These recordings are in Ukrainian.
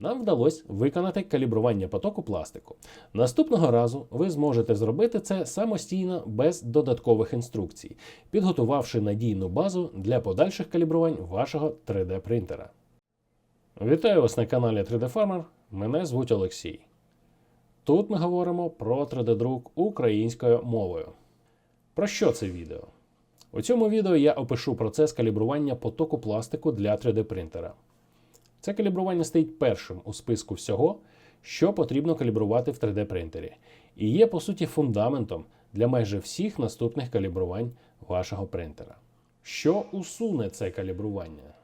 Нам вдалося виконати калібрування потоку пластику. Наступного разу ви зможете зробити це самостійно без додаткових інструкцій, підготувавши надійну базу для подальших калібрувань вашого 3D принтера. Вітаю вас на каналі 3D Farmer. Мене звуть Олексій. Тут ми говоримо про 3D-друк українською мовою. Про що це відео? У цьому відео я опишу процес калібрування потоку пластику для 3D принтера. Це калібрування стоїть першим у списку всього, що потрібно калібрувати в 3D принтері, і є по суті фундаментом для майже всіх наступних калібрувань вашого принтера. Що усуне це калібрування?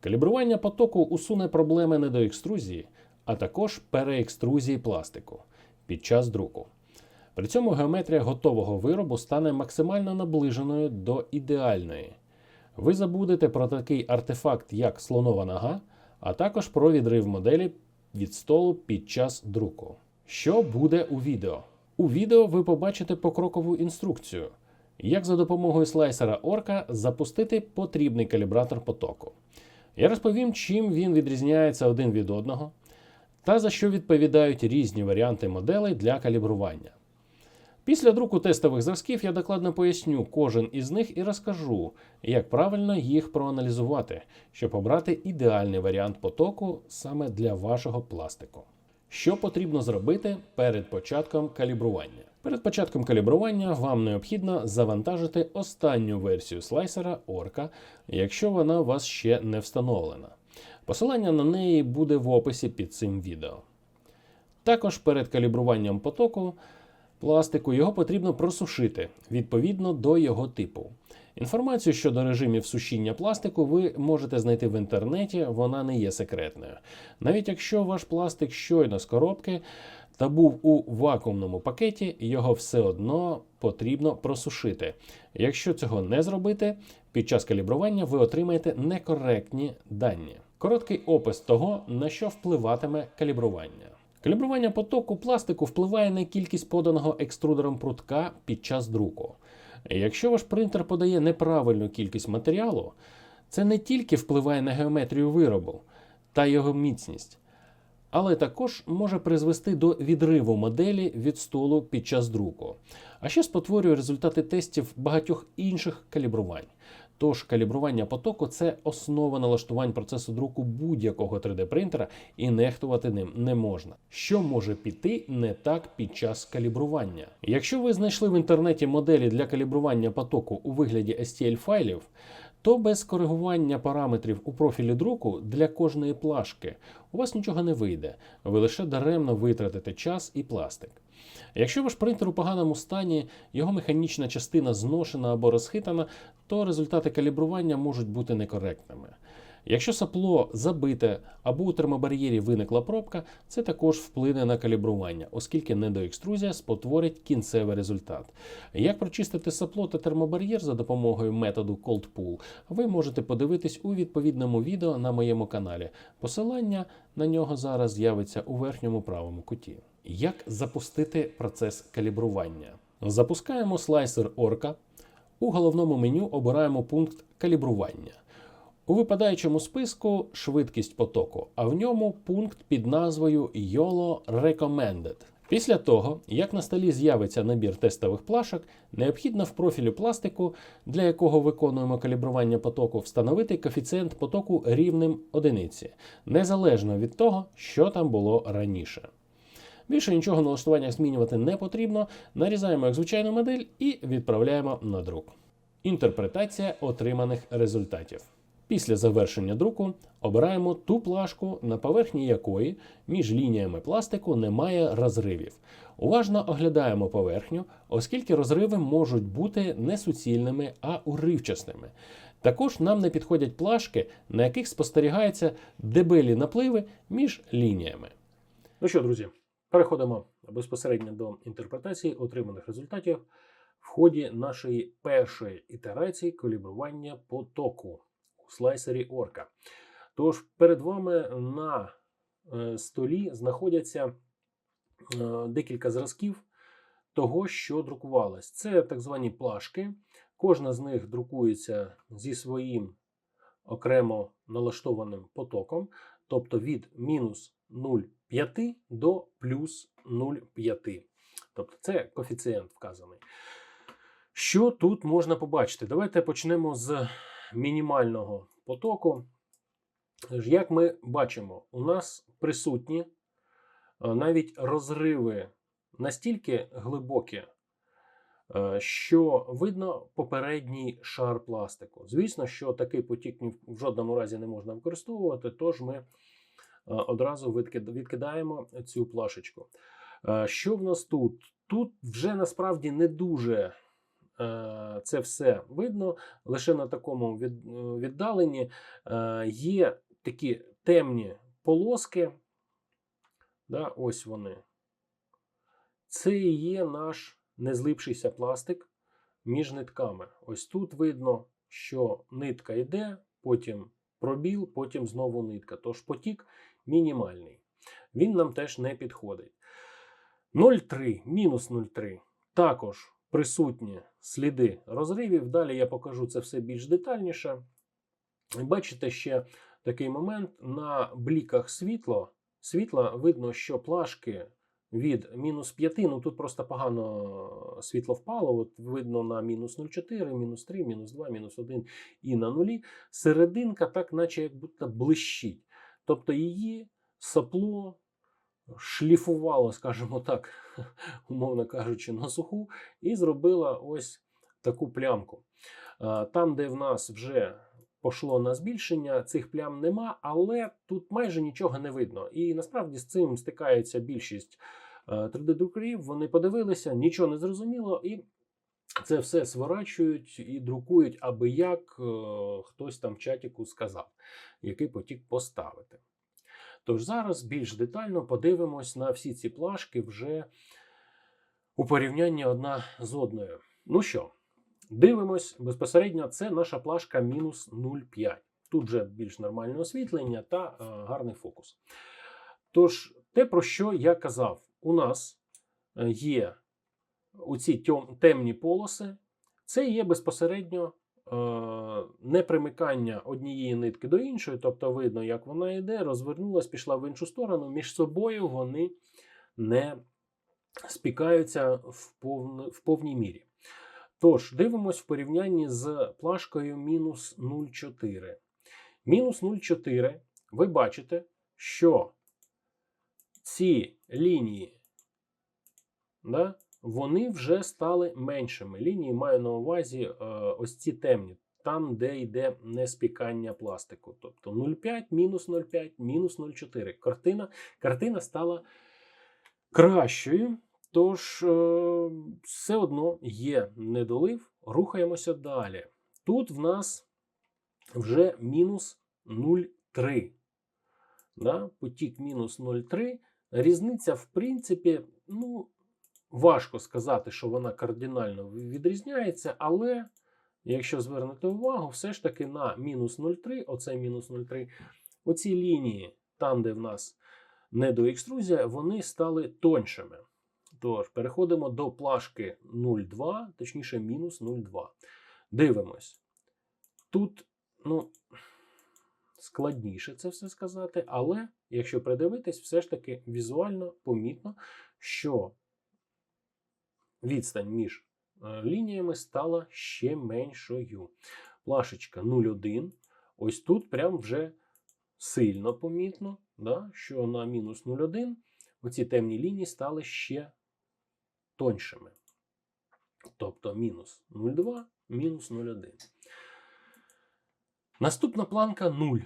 Калібрування потоку усуне проблеми недоекструзії, а також переекструзії пластику під час друку. При цьому геометрія готового виробу стане максимально наближеною до ідеальної. Ви забудете про такий артефакт, як слонова нога, а також про відрив моделі від столу під час друку. Що буде у відео? У відео ви побачите покрокову інструкцію, як за допомогою слайсера Орка запустити потрібний калібратор потоку. Я розповім, чим він відрізняється один від одного та за що відповідають різні варіанти моделей для калібрування. Після друку тестових зразків я докладно поясню кожен із них і розкажу, як правильно їх проаналізувати, щоб обрати ідеальний варіант потоку саме для вашого пластику. Що потрібно зробити перед початком калібрування? Перед початком калібрування вам необхідно завантажити останню версію слайсера Orca, якщо вона у вас ще не встановлена. Посилання на неї буде в описі під цим відео. Також перед калібруванням потоку пластику його потрібно просушити відповідно до його типу. Інформацію щодо режимів сушіння пластику ви можете знайти в інтернеті, вона не є секретною. Навіть якщо ваш пластик щойно з коробки та був у вакуумному пакеті, його все одно потрібно просушити. Якщо цього не зробити, під час калібрування ви отримаєте некоректні дані. Короткий опис того, на що впливатиме калібрування. Калібрування потоку пластику впливає на кількість поданого екструдером прутка під час друку. Якщо ваш принтер подає неправильну кількість матеріалу, це не тільки впливає на геометрію виробу та його міцність, але також може призвести до відриву моделі від столу під час друку, а ще спотворює результати тестів багатьох інших калібрувань. Тож калібрування потоку це основа налаштувань процесу друку будь-якого 3D-принтера і нехтувати ним не можна. Що може піти не так під час калібрування? Якщо ви знайшли в інтернеті моделі для калібрування потоку у вигляді STL-файлів, то без коригування параметрів у профілі друку для кожної плашки у вас нічого не вийде, ви лише даремно витратите час і пластик. Якщо ваш принтер у поганому стані, його механічна частина зношена або розхитана, то результати калібрування можуть бути некоректними. Якщо сапло забите або у термобар'єрі виникла пробка, це також вплине на калібрування, оскільки недоекструзія спотворить кінцевий результат. Як прочистити сапло та термобар'єр за допомогою методу Cold Pull, ви можете подивитись у відповідному відео на моєму каналі. Посилання на нього зараз з'явиться у верхньому правому куті. Як запустити процес калібрування? Запускаємо слайсер Orca. У головному меню обираємо пункт калібрування. У випадаючому списку швидкість потоку, а в ньому пункт під назвою YOLO Recommended. Після того, як на столі з'явиться набір тестових плашок, необхідно в профілі пластику, для якого виконуємо калібрування потоку, встановити коефіцієнт потоку рівнем одиниці, незалежно від того, що там було раніше. Більше нічого налаштуваннях змінювати не потрібно. Нарізаємо як звичайну модель і відправляємо на друк. Інтерпретація отриманих результатів. Після завершення друку обираємо ту плашку, на поверхні якої між лініями пластику немає розривів. Уважно оглядаємо поверхню, оскільки розриви можуть бути не суцільними, а уривчасними. Також нам не підходять плашки, на яких спостерігаються дебелі напливи між лініями. Ну що, друзі, переходимо безпосередньо до інтерпретації отриманих результатів в ході нашої першої ітерації калібрування потоку у слайсері Орка. Тож перед вами на е, столі знаходяться е, декілька зразків того, що друкувалось. Це так звані плашки. Кожна з них друкується зі своїм окремо налаштованим потоком. тобто від мінус 0,5 до плюс 0,5. Тобто це коефіцієнт вказаний. Що тут можна побачити? Давайте почнемо з мінімального потоку. Як ми бачимо, у нас присутні е, навіть розриви настільки глибокі, е, що видно попередній шар пластику. Звісно, що такий потік в жодному разі не можна використовувати, тож ми одразу відкидаємо цю плашечку. Е, Що в нас тут? Тут вже насправді не дуже е, це все видно, лише на такому е, віддаленні е, є такі темні полоски. Да, ось вони. Це і є наш незлипшийся пластик між нитками. Ось тут видно, що нитка йде, потім пробіл, потім знову нитка. Тож потік мінімальний. Він нам теж не підходить. 0,3, мінус 0,3. Також присутні сліди розривів. Далі я покажу це все більш детальніше. Бачите ще такий момент на бліках світло. Світла видно, що плашки від мінус 5, ну тут просто погано світло впало. От видно на мінус 0,4, мінус 3, мінус 2, мінус 1 і на нулі. Серединка так, наче як будто блищить. Тобто її сопло шліфувало, скажімо так, умовно кажучи, на суху, і зробила ось таку плямку. Там, де в нас вже пошло на збільшення, цих плям нема, але тут майже нічого не видно. І насправді з цим стикається більшість 3D-друкарів. Вони подивилися, нічого не зрозуміло, і це все сворачують і друкують, аби як е, хтось там в чатіку сказав, який потік поставити. Тож зараз більш детально подивимось на всі ці плашки вже у порівнянні одна з одною. Ну що, дивимось безпосередньо, це наша плашка мінус 0,5. Тут вже більш нормальне освітлення та е, гарний фокус. Тож, те, про що я казав, у нас е, є оці темні полоси, це є безпосередньо е, непримикання однієї нитки до іншої, тобто видно, як вона йде, розвернулась, пішла в іншу сторону. Між собою вони не спікаються в, повн, в повній мірі. Тож, дивимось в порівнянні з плашкою мінус 0,4. Мінус 0,4 ви бачите, що ці лінії, да, вони вже стали меншими. Лінії маю на увазі е, ось ці темні, там, де йде неспікання пластику. Тобто 0,5, мінус 0,5, мінус 0,4. Картина, картина стала кращою. Тож, е, все одно є недолив, рухаємося далі. Тут в нас вже мінус 0,3. Да? Потік мінус 0,3. Різниця, в принципі, ну, важко сказати, що вона кардинально відрізняється, але якщо звернете увагу, все ж таки на мінус 0,3, оце мінус 0,3, оці лінії, там, де в нас недоекструзія, вони стали тоншими. Тож, переходимо до плашки 0,2, точніше, мінус 0,2. Дивимось. Тут, ну, складніше це все сказати, але якщо придивитись, все ж таки візуально помітно, що відстань між е, лініями стала ще меншою. Плашечка 0,1. Ось тут прям вже сильно помітно, да, що на мінус 0,1 оці темні лінії стали ще тоншими. Тобто мінус 0,2, мінус 0,1. Наступна планка 0.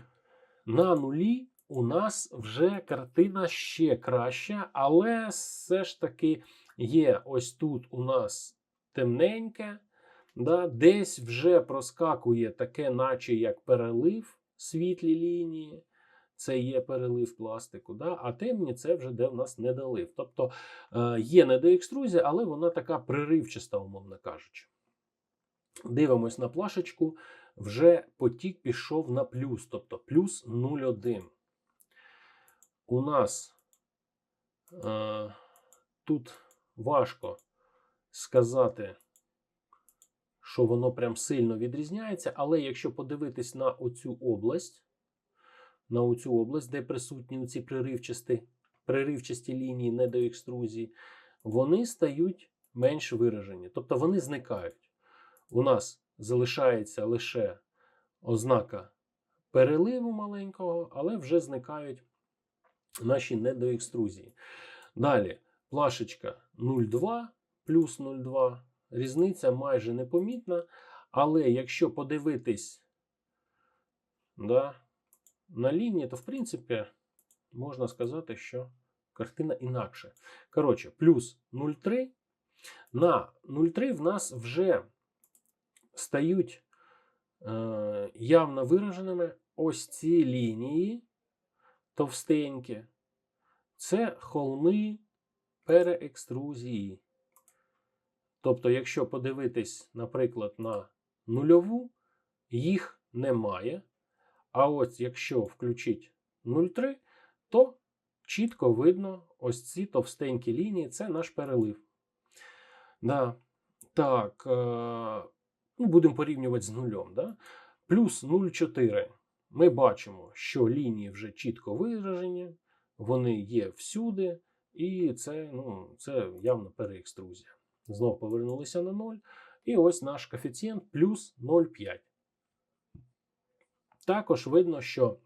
На нулі у нас вже картина ще краща, але все ж таки є ось тут у нас темненьке, да, десь вже проскакує таке, наче як перелив світлі лінії. Це є перелив пластику, да? а темні це вже де в нас недолив. Тобто е, є недоекструзія, але вона така приривчаста, умовно кажучи. Дивимось на плашечку, вже потік пішов на плюс, тобто плюс 0,1. У нас е, тут важко сказати, що воно прям сильно відрізняється, але якщо подивитись на оцю область, на оцю область, де присутні ці приривчасті, приривчасті лінії недоекструзії, вони стають менш виражені. Тобто вони зникають. У нас залишається лише ознака переливу маленького, але вже зникають наші недоекструзії. Далі плашечка 0,2 плюс 0,2. Різниця майже непомітна. Але якщо подивитись да, на лінії, то в принципі можна сказати, що картина інакша. Коротше, плюс 0,3. На 0,3 в нас вже стають е, явно вираженими ось ці лінії товстенькі. Це холми переекструзії. Тобто, якщо подивитись, наприклад, на нульову, їх немає. А ось якщо включити 0,3, то чітко видно ось ці товстенькі лінії це наш перелив. Да. Так, е, ну, будемо порівнювати з нульом. Да? Плюс 0,4. Ми бачимо, що лінії вже чітко виражені, вони є всюди, і це, ну, це явно переекструзія. Знов повернулися на 0. І ось наш коефіцієнт плюс 0,5. Також видно, що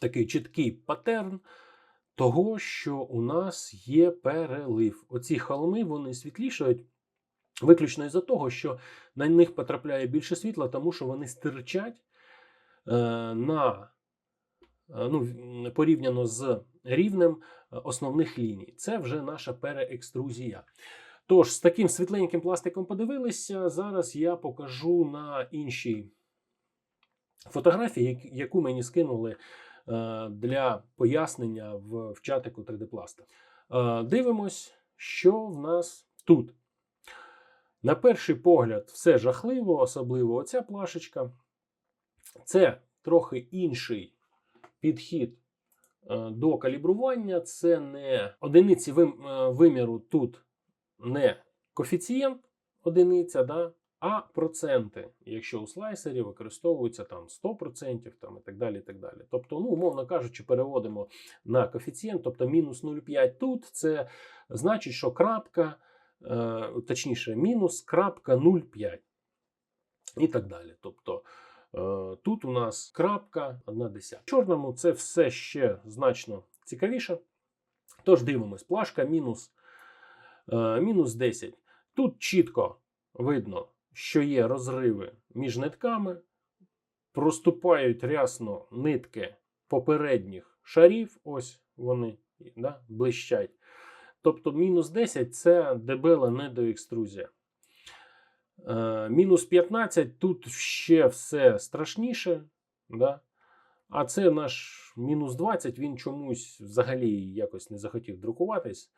такий чіткий паттерн того, що у нас є перелив. Оці холми вони світлішають виключно із-за того, що на них потрапляє більше світла, тому що вони стирчать е, на е, ну, порівняно з рівнем е, основних ліній. Це вже наша переекструзія. Тож, з таким світленьким пластиком подивилися. Зараз я покажу на іншій фотографії, яку мені скинули е, для пояснення в, чатику 3D Пласта. Е, дивимось, що в нас тут. На перший погляд, все жахливо, особливо оця плашечка. Це трохи інший підхід до калібрування. Це не одиниці виміру тут не коефіцієнт одиниця, да, а проценти, якщо у слайсері використовується там 100% там, і так далі. і так далі. Тобто, ну, умовно кажучи, переводимо на коефіцієнт, тобто мінус 0,5 тут, це значить, що крапка, е, точніше, мінус крапка 0,5 і так далі. Тобто, е, Тут у нас крапка 1 десята. В чорному це все ще значно цікавіше. Тож дивимось, плашка мінус Е, мінус 10. Тут чітко видно, що є розриви між нитками, проступають рясно нитки попередніх шарів, ось вони да, блищать. Тобто мінус 10 це дебела недоекструзія. Е, мінус 15 тут ще все страшніше. Да? А це наш мінус 20, він чомусь взагалі якось не захотів друкуватись.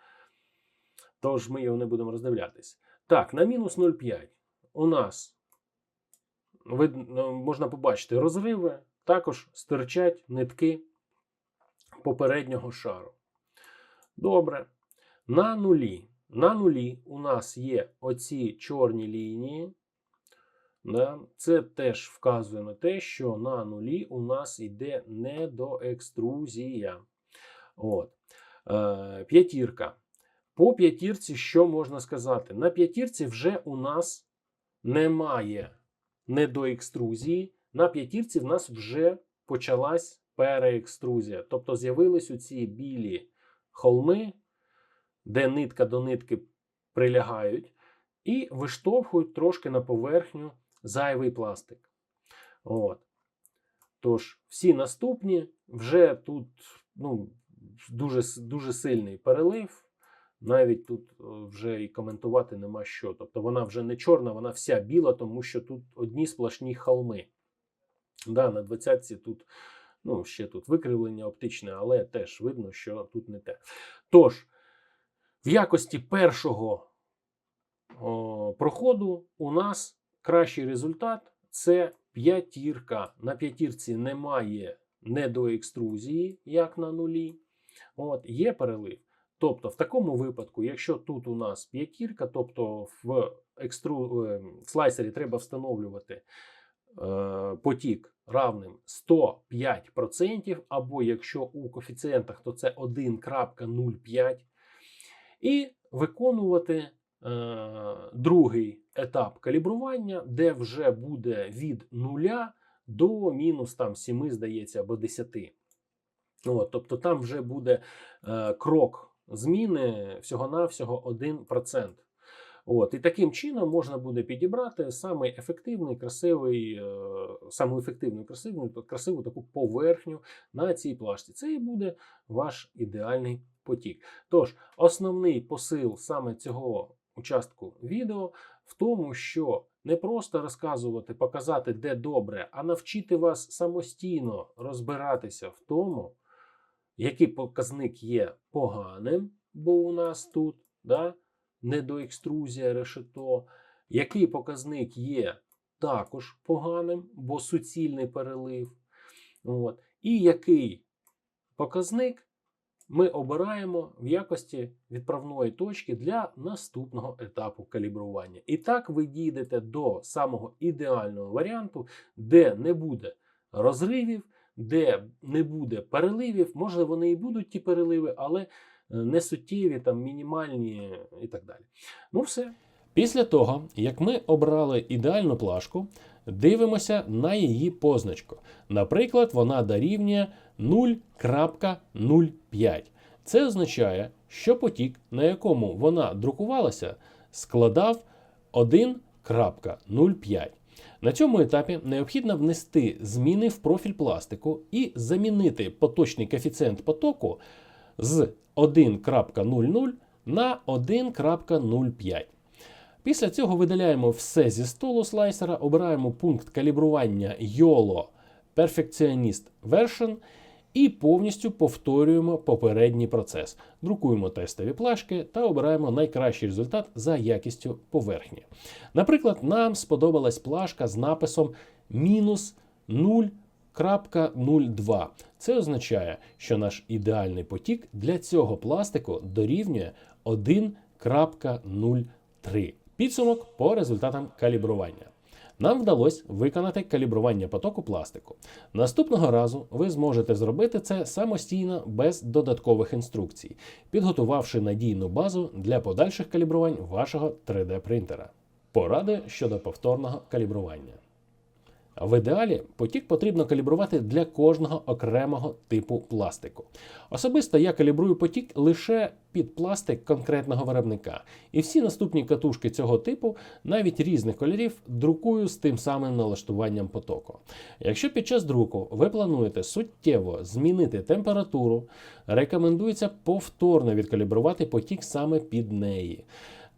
Тож ми його не будемо роздивлятись. Так, на мінус 0,5 у нас видно, можна побачити розриви, також стирчать нитки попереднього шару. Добре. На нулі. На нулі у нас є оці чорні лінії. Це теж вказує на те, що на нулі у нас йде недоекструзія. От. Е, П'ятірка. По п'ятірці, що можна сказати? На п'ятірці вже у нас немає недоекструзії. На п'ятірці в нас вже почалась переекструзія. Тобто з'явились оці білі холми, де нитка до нитки прилягають, і виштовхують трошки на поверхню зайвий пластик. От. Тож, всі наступні вже тут ну, дуже, дуже сильний перелив навіть тут е, вже і коментувати нема що. Тобто вона вже не чорна, вона вся біла, тому що тут одні сплошні холми. Да, На 20-ці тут ну, ще тут викривлення оптичне, але теж видно, що тут не те. Тож, в якості першого о, проходу у нас кращий результат це п'ятірка. На п'ятірці немає недоекструзії, як на нулі. От, Є перелив. Тобто, в такому випадку, якщо тут у нас п'ятірка, тобто в екстру... Е, в слайсері треба встановлювати е, потік равним 105%, або якщо у коефіцієнтах, то це 1.05, і виконувати е, другий етап калібрування, де вже буде від 0 до мінус там 7, здається, або 10. От, тобто там вже буде е, крок зміни всього-навсього 1%. От, і таким чином можна буде підібрати самий ефективний, красивий, е, саму ефективну, красиву, красиву таку поверхню на цій плашці. Це і буде ваш ідеальний потік. Тож, основний посил саме цього участку відео в тому, що не просто розказувати, показати, де добре, а навчити вас самостійно розбиратися в тому, який показник є поганим, бо у нас тут да, недоекструзія решето, який показник є також поганим, бо суцільний перелив. От, і який показник ми обираємо в якості відправної точки для наступного етапу калібрування. І так ви дійдете до самого ідеального варіанту, де не буде розривів, де не буде переливів. Може, вони і будуть ті переливи, але е, не суттєві, там мінімальні і так далі. Ну, все. Після того, як ми обрали ідеальну плашку, дивимося на її позначку. Наприклад, вона дорівнює 0.05. Це означає, що потік, на якому вона друкувалася, складав 1.05. На цьому етапі необхідно внести зміни в профіль пластику і замінити поточний коефіцієнт потоку з 1.00 на 1.05. Після цього видаляємо все зі столу слайсера, обираємо пункт калібрування YOLO Perfectionist Version і повністю повторюємо попередній процес. Друкуємо тестові плашки та обираємо найкращий результат за якістю поверхні. Наприклад, нам сподобалась плашка з написом мінус 0.02. Це означає, що наш ідеальний потік для цього пластику дорівнює 1.03. Підсумок по результатам калібрування. Нам вдалося виконати калібрування потоку пластику. Наступного разу ви зможете зробити це самостійно без додаткових інструкцій, підготувавши надійну базу для подальших калібрувань вашого 3D-принтера. Поради щодо повторного калібрування. В ідеалі потік потрібно калібрувати для кожного окремого типу пластику. Особисто я калібрую потік лише під пластик конкретного виробника, і всі наступні катушки цього типу, навіть різних кольорів, друкую з тим самим налаштуванням потоку. Якщо під час друку ви плануєте суттєво змінити температуру, рекомендується повторно відкалібрувати потік саме під неї.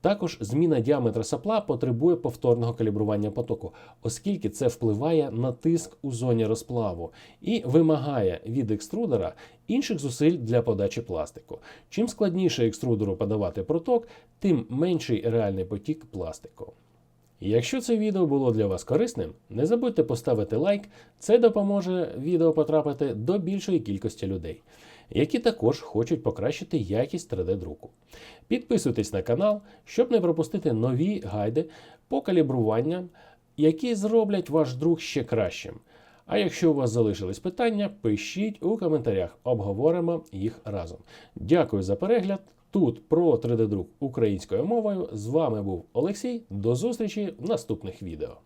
Також зміна діаметра сапла потребує повторного калібрування потоку, оскільки це впливає на тиск у зоні розплаву і вимагає від екструдера інших зусиль для подачі пластику. Чим складніше екструдеру подавати проток, тим менший реальний потік пластику. Якщо це відео було для вас корисним, не забудьте поставити лайк, це допоможе відео потрапити до більшої кількості людей, які також хочуть покращити якість 3D-друку. Підписуйтесь на канал, щоб не пропустити нові гайди по калібруванням, які зроблять ваш друк ще кращим. А якщо у вас залишились питання, пишіть у коментарях, обговоримо їх разом. Дякую за перегляд. Тут про 3D-друк українською мовою. З вами був Олексій. До зустрічі в наступних відео.